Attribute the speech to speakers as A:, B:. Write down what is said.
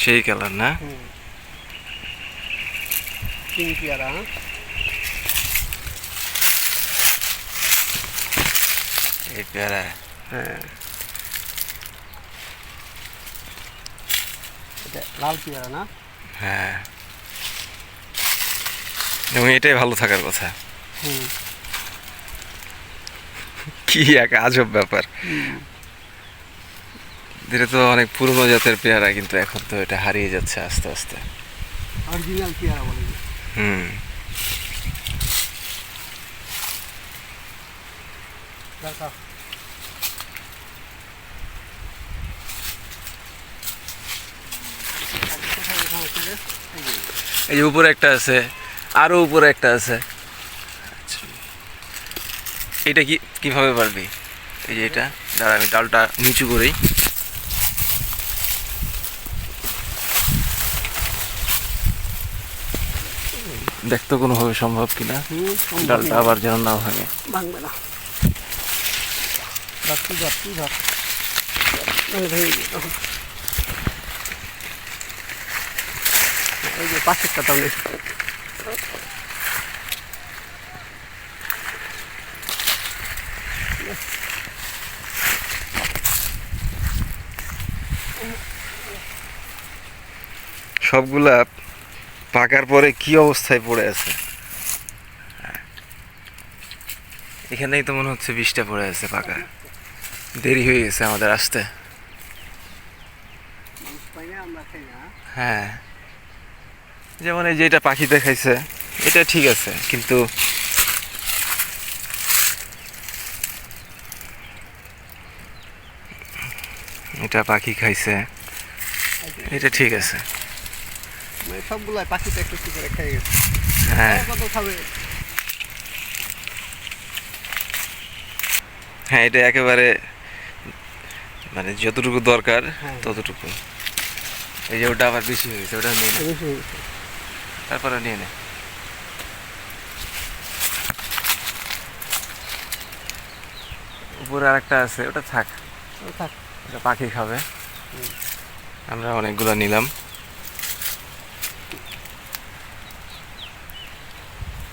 A: সেই কালার না?
B: পেয়ারা হ্যাঁ?
A: এই পেয়ারা
B: হ্যাঁ। এটা লাল পেয়ারা না?
A: হ্যাঁ। এবং এটাই ভালো থাকার কথা। কি এক আজব ব্যাপার। এটা তো অনেক পুরনো জাতের পেয়ারা কিন্তু এখন তো এটা হারিয়ে যাচ্ছে আস্তে আস্তে।
B: অরিজিনাল পেয়ারা বলে
A: হুম?
B: এই যে,
A: উপরে একটা আছে আরও উপরে একটা আছে। আচ্ছা। এটা কি কীভাবে পারবি? এই যে এটা দাঁড়া আমি ডালটা নিচু করেই। দেখতে কোনোভাবে সম্ভব কিনা? ডালটা আবার যেন না ভাঙে।
B: ভাঙবে না। এই যে পাশেরটা তাহলে।
A: সবগুলা পাকার পরে কি অবস্থায় পড়ে আছে? এখানেই তো মনে হচ্ছে বৃষ্টিটা পড়ে আছে পাকা। দেরি হয়ে গেছে আমাদের আসতে। হ্যাঁ। যেমন এই যে এটা পাখি দেখাইছে, এটা ঠিক আছে, কিন্তু এটা পাখি খাইছে, এটা ঠিক আছে।
B: মানে সবগুলাই একটু একটু করে খেয়ে গেছে।
A: হ্যাঁ।
B: কত খাবে?
A: হ্যাঁ এটা একেবারে মানে যতটুকু দরকার
B: হ্যাঁ।
A: ততটুকু। এই যে ওটা আবার বেশি হয়ে গেছে ওটা নিয়ে তারপরে নিয়ে নে। উপরে আরেকটা আছে ওটা থাক।
B: থাক।
A: ওটা পাখি খাবে। আমরা অনেকগুলো নিলাম।